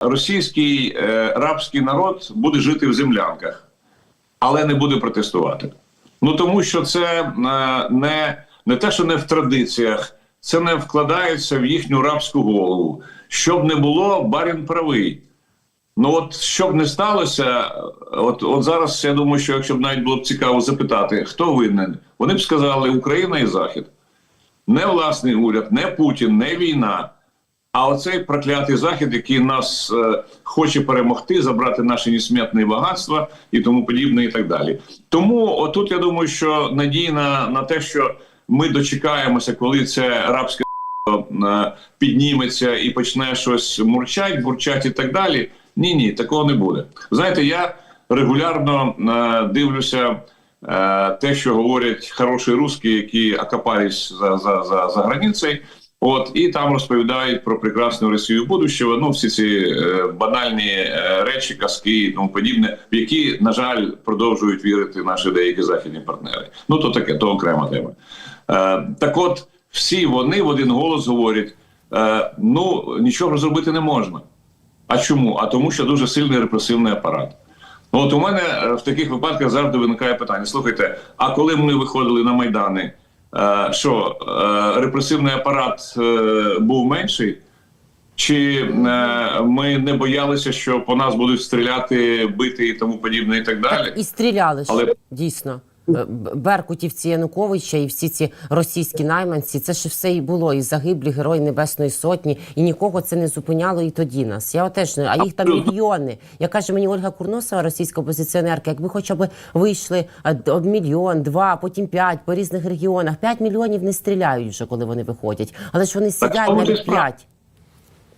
російський е, рабський народ буде жити в землянках, але не буде протестувати. Ну тому що це е, не, не те, що не в традиціях, це не вкладається в їхню рабську голову. Щоб не було, барін правий. Ну от щоб не сталося, от, от зараз я думаю, що якщо б навіть було б цікаво запитати, хто винен, вони б сказали Україна і Захід. Не власний уряд, не Путін, не війна. А оцей проклятий захід, який нас е, хоче перемогти, забрати наші несмітні багатства і тому подібне, і так далі. Тому отут я думаю, що надія на, на те, що ми дочекаємося, коли це рабське е, підніметься і почне щось мурчать, бурчать і так далі. Ні, ні, такого не буде. Знаєте, я регулярно е, дивлюся е, те, що говорять хороші русські, які окопались за, за, за, за границею. От і там розповідають про прекрасну Росію будущого. Ну всі ці е, банальні е, речі, казки і тому подібне, в які на жаль продовжують вірити наші деякі західні партнери. Ну то таке, то окрема тема. Е, так, от всі вони в один голос говорять: е, ну нічого зробити не можна. А чому? А тому, що дуже сильний репресивний апарат. Ну, От у мене е, в таких випадках завжди виникає питання: слухайте, а коли ми виходили на майдани, що е, репресивний апарат е, був менший? Чи е, ми не боялися, що по нас будуть стріляти, бити і тому подібне, і так далі? Так, і стріляли Але- дійсно. Е, Беркутівці Януковича і всі ці російські найманці, це ж все і було, і загиблі герої Небесної Сотні, і нікого це не зупиняло і тоді нас. Я теж не, а їх там мільйони. Як каже мені Ольга Курносова, російська опозиціонерка, якби хоча б вийшли об мільйон, два, потім п'ять по різних регіонах. П'ять мільйонів не стріляють вже, коли вони виходять. Але ж вони сидять навіть п'ять.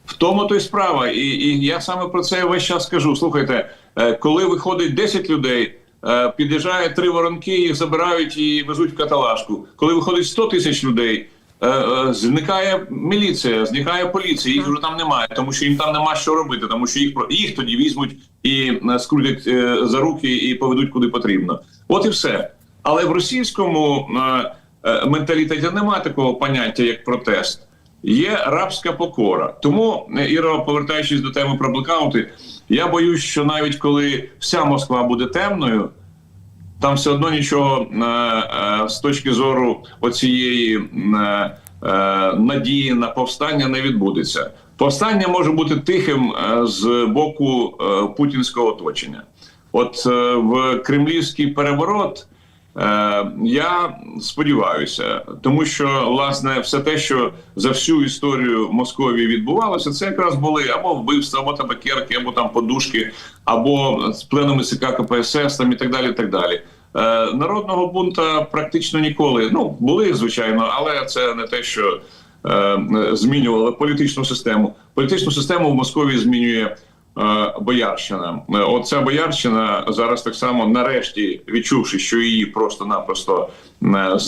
В тому то й справа. І, і я саме про це весь час кажу. Слухайте, е, коли виходить 10 людей, е, під'їжджає три воронки, їх забирають і везуть в каталажку. Коли виходить 100 тисяч людей, е, е, зникає міліція, зникає поліція, їх вже там немає, тому що їм там нема що робити, тому що їх їх тоді візьмуть і скрутять за руки і поведуть куди потрібно. От і все. Але в російському менталітеті немає такого поняття, як протест. Є рабська покора. Тому, Іро, повертаючись до теми про блекаути, я боюсь, що навіть коли вся Москва буде темною, там все одно нічого е, е, з точки зору оцієї е, надії на повстання не відбудеться. Повстання може бути тихим з боку путінського оточення. От в кремлівський переворот. Е, я сподіваюся, тому що власне все те, що за всю історію Московії відбувалося, це якраз були або вбивства, або табакерки, або там подушки, або з пленами ЦК КПСС там і так далі. І так далі. Е, народного бунта практично ніколи ну були звичайно, але це не те, що е, змінювало політичну систему. Політичну систему в Московії змінює. Е, Боярщина, Е, оця боярщина зараз так само, нарешті, відчувши, що її просто-напросто е,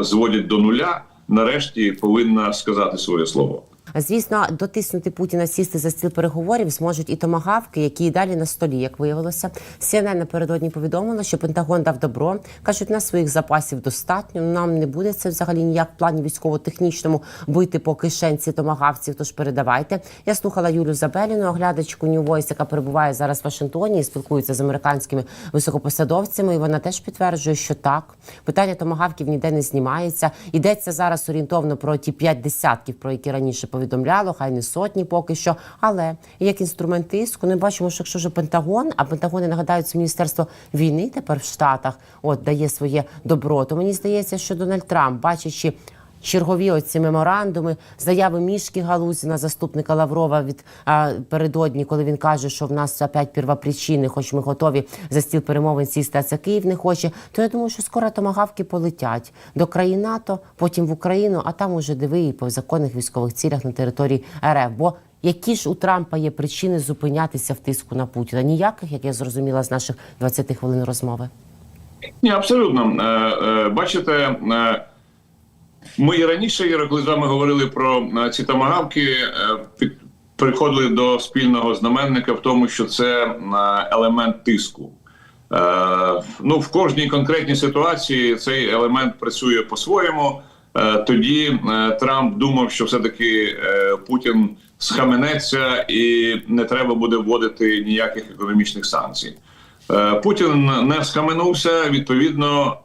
зводять до нуля, нарешті повинна сказати своє слово. Звісно, дотиснути Путіна сісти за стіл переговорів зможуть і томагавки, які і далі на столі, як виявилося. CNN напередодні повідомила, що Пентагон дав добро. кажуть, на своїх запасів достатньо. Нам не буде це взагалі ніяк в плані військово-технічному бити по кишенці томагавців. Тож передавайте. Я слухала Юлю Забеліну, оглядачку New Voice, яка перебуває зараз в Вашингтоні і спілкується з американськими високопосадовцями. І вона теж підтверджує, що так питання томагавків ніде не знімається. Йдеться зараз орієнтовно про ті п'ять десятків, про які раніше повідомляло, хай не сотні поки що. Але як інструмент тиску, ми бачимо, що якщо вже Пентагон, а Пентагон, я нагадаю, це міністерство війни тепер в Штатах, от дає своє добро. То мені здається, що Дональд Трамп, бачачи. Чергові оці меморандуми, заяви мішки Галузіна, заступника Лаврова від а, передодні, коли він каже, що в нас опять первопричини, хоч ми готові за стіл перемовин сісти, а це Київ не хоче. То я думаю, що скоро томагавки полетять до країн НАТО, потім в Україну, а там уже диви і по законних військових цілях на території РФ. Бо які ж у Трампа є причини зупинятися в тиску на Путіна? Ніяких, як я зрозуміла з наших 20 хвилин розмови. Ні, абсолютно. Е, е, Бачите, е, ми і раніше, Іра, коли з вами говорили про е, ці томагавки, е, приходили до спільного знаменника в тому, що це е, елемент тиску. Ну, в кожній конкретній ситуації цей елемент працює по-своєму. тоді Трамп думав, що все-таки е, Путін схаменеться і не треба буде вводити ніяких економічних санкцій. Путін не схаменувся. Відповідно,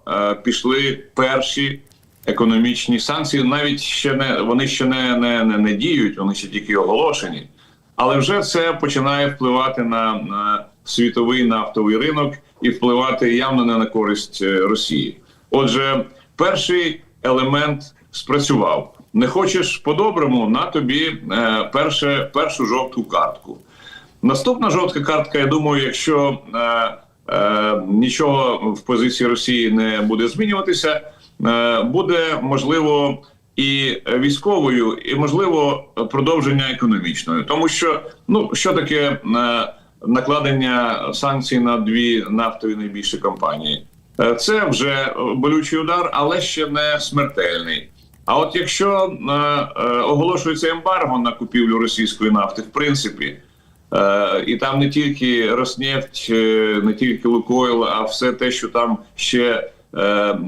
пішли перші економічні санкції. Навіть ще не вони ще не, не, не, не діють, вони ще тільки оголошені. Але вже це починає впливати на, на світовий нафтовий ринок і впливати явно не на користь е, Росії. Отже, перший елемент спрацював. Не хочеш по-доброму, на тобі е, перше, першу жовту картку. Наступна жовтка картка, я думаю, якщо е, е, нічого в позиції Росії не буде змінюватися, буде можливо і військовою, і можливо продовження економічною, тому що ну що таке е, накладення санкцій на дві нафтові найбільші компанії? Е, Це вже болючий удар, але ще не смертельний. А от якщо е, е, оголошується ембарго на купівлю російської нафти, в принципі, е, і там не тільки Роснефть, е, не тільки Лукойл, а все те, що там ще е, е,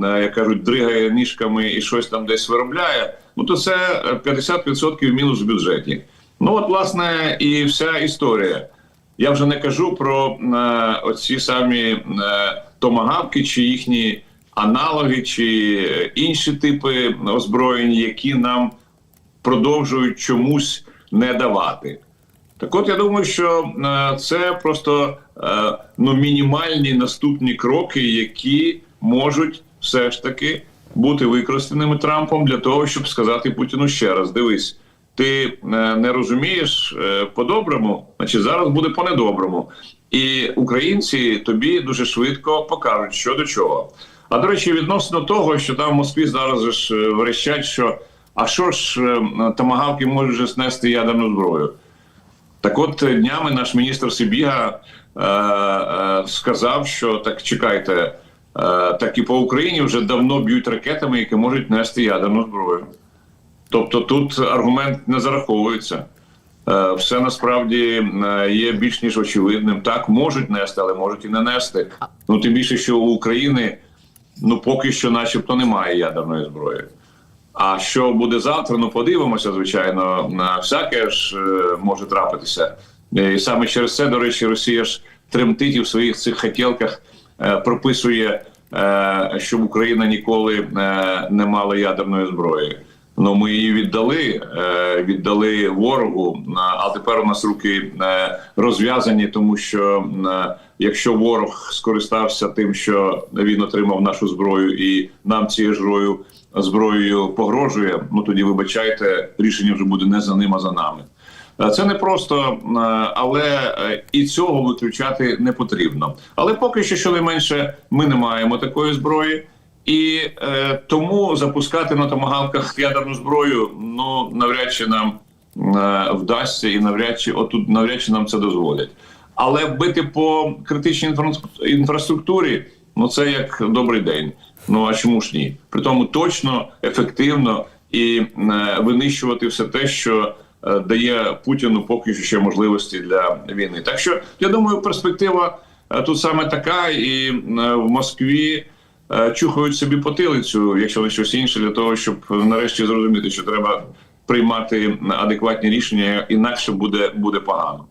як кажуть, дригає ніжками і щось там десь виробляє, ну то це 50% мінус в бюджеті. Ну от власне і вся історія. Я вже не кажу про е, оці самі е, томагавки чи їхні аналоги, чи е, інші типи озброєнь, які нам продовжують чомусь не давати. Так от я думаю, що е, це просто е, ну, мінімальні наступні кроки, які можуть все ж таки бути використаними Трампом для того, щоб сказати Путіну ще раз: дивись, ти е, не розумієш е, по-доброму, значить зараз буде по-недоброму. І українці тобі дуже швидко покажуть, що до чого. А до речі, відносно того, що там в Москві зараз ж е, верещать, що а що ж томагавки можуть же знести ядерну зброю. Так от днями наш міністр Сибіга е, е, сказав, що так чекайте, так і по Україні вже давно б'ють ракетами, які можуть нести ядерну зброю. Тобто тут аргумент не зараховується. Е, все насправді е, є більш ніж очевидним. Так можуть нести, але можуть і не нести. Ну тим більше, що у України ну поки що, начебто, немає ядерної зброї. А що буде завтра? Ну подивимося, звичайно, на всяке ж е, може трапитися. Е, І саме через це, до речі, Росія ж тремтить і в своїх цих хотілках е, прописує, е, щоб Україна ніколи е, не мала ядерної зброї. Ну ми її віддали, е, віддали ворогу. а- тепер у нас руки е, розв'язані, тому що е, якщо ворог скористався тим, що він отримав нашу зброю, і нам цією зброєю зброєю погрожує, ну тоді вибачайте, рішення вже буде не за ним, а за нами. Е, Це не просто, е, але е, і цього виключати не потрібно. Але поки що, щонайменше, ми не маємо такої зброї, і е, тому запускати на томагавках ядерну зброю ну навряд чи нам е, вдасться, і навряд чи отут навряд чи нам це дозволять. Але бити по критичній інфра- інфраструктурі, ну це як добрий день. Ну а чому ж ні? При тому точно, ефективно і е, винищувати все те, що дає Путіну поки що ще можливості для війни. Так що я думаю, перспектива е, тут саме така, і е, в Москві е, чухають собі потилицю, якщо не щось інше, для того, щоб нарешті зрозуміти, що треба приймати адекватні рішення, інакше буде, буде погано.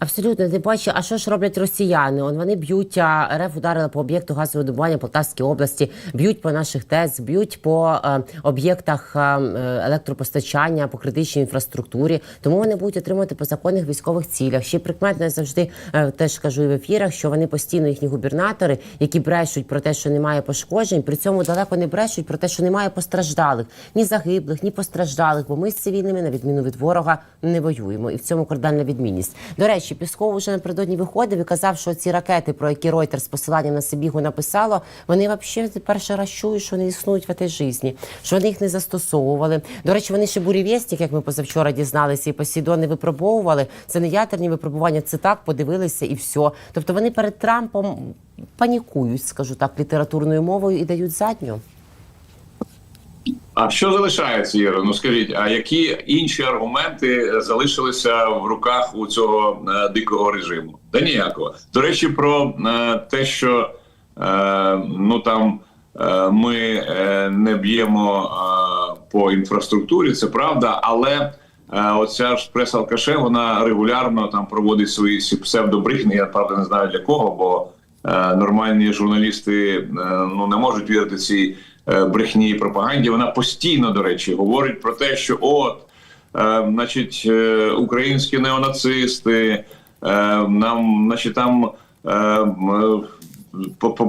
Абсолютно, ти бачиш, а що ж роблять росіяни? Он вони б'ють РФ ударили по об'єкту газового добування Полтавській області, б'ють по наших ТЕЦ, б'ють по е, об'єктах е, електропостачання, по критичній інфраструктурі. Тому вони будуть отримувати по законних військових цілях. Ще прикметно я завжди е, теж кажу і в ефірах, що вони постійно їхні губернатори, які брешуть про те, що немає пошкоджень, при цьому далеко не брешуть про те, що немає постраждалих, ні загиблих, ні постраждалих. Бо ми з цивільними, на відміну від ворога, не воюємо. І в цьому кардинальна відмінність. До речі, Пісков вже напередодні виходив і казав, що ці ракети, про які Reuters з посиланням на Сибігу написало, вони взагалі перший раз чують, що вони існують в цій житті, що вони їх не застосовували. До речі, вони ще бурєвєстік, як ми позавчора дізналися, і Посейдон не випробовували. Це не ядерні випробування, це так, подивилися і все. Тобто вони перед Трампом панікують, скажу так, літературною мовою і дають задню. А що залишається, Іра? Ну скажіть, а які інші аргументи залишилися в руках у цього е, дикого режиму? Та ніякого. До речі, про е, те, що е, ну там е, ми е, не б'ємо е, по інфраструктурі, це правда, але. Е, Оця ж преса Алкаше, вона регулярно там проводить свої псевдобрехні. Я правда не знаю для кого, бо е, нормальні журналісти е, ну не можуть вірити цій брехні і пропаганді. Вона постійно, до речі, говорить про те, що от, е, значить, е, українські неонацисти, е, нам, значить, там. Е, м, по- по-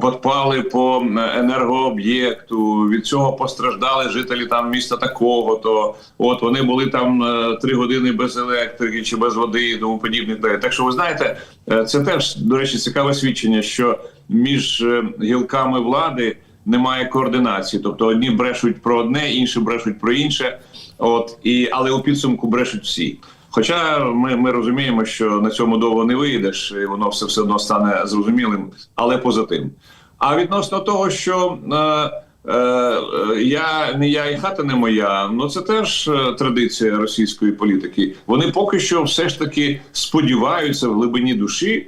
енергооб'єкту, від цього постраждали жителі там міста такого. То от вони були там е, три години без електрики чи без води і тому подібне. Так що ви знаєте, е, це теж до речі цікаве свідчення, що між е, гілками влади немає координації. Тобто одні брешуть про одне, інші брешуть про інше. От і але у підсумку брешуть всі. Хоча ми, ми розуміємо, що на цьому довго не вийдеш, і воно все все одно стане зрозумілим, але поза тим. А відносно того, що е, е, я не я і хата не моя, ну це теж е, традиція російської політики. Вони поки що все ж таки сподіваються в глибині душі,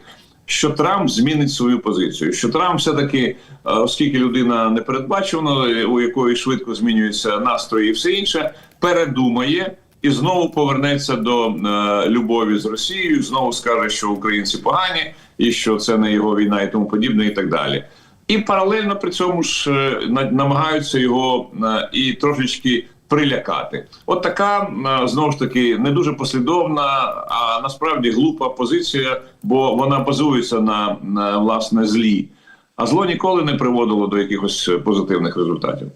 що Трамп змінить свою позицію. Що Трамп все таки, е, оскільки людина непередбачувана, у якої швидко змінюються настрої і все інше, передумає. І знову повернеться до е, любові з Росією, знову скаже, що українці погані, і що це не його війна, і тому подібне, і так далі. І паралельно при цьому ж е, на- намагаються його е, і трошечки прилякати. От така знову ж таки не дуже послідовна, а насправді глупа позиція, бо вона базується на, на власне злі. А зло ніколи не приводило до якихось позитивних результатів.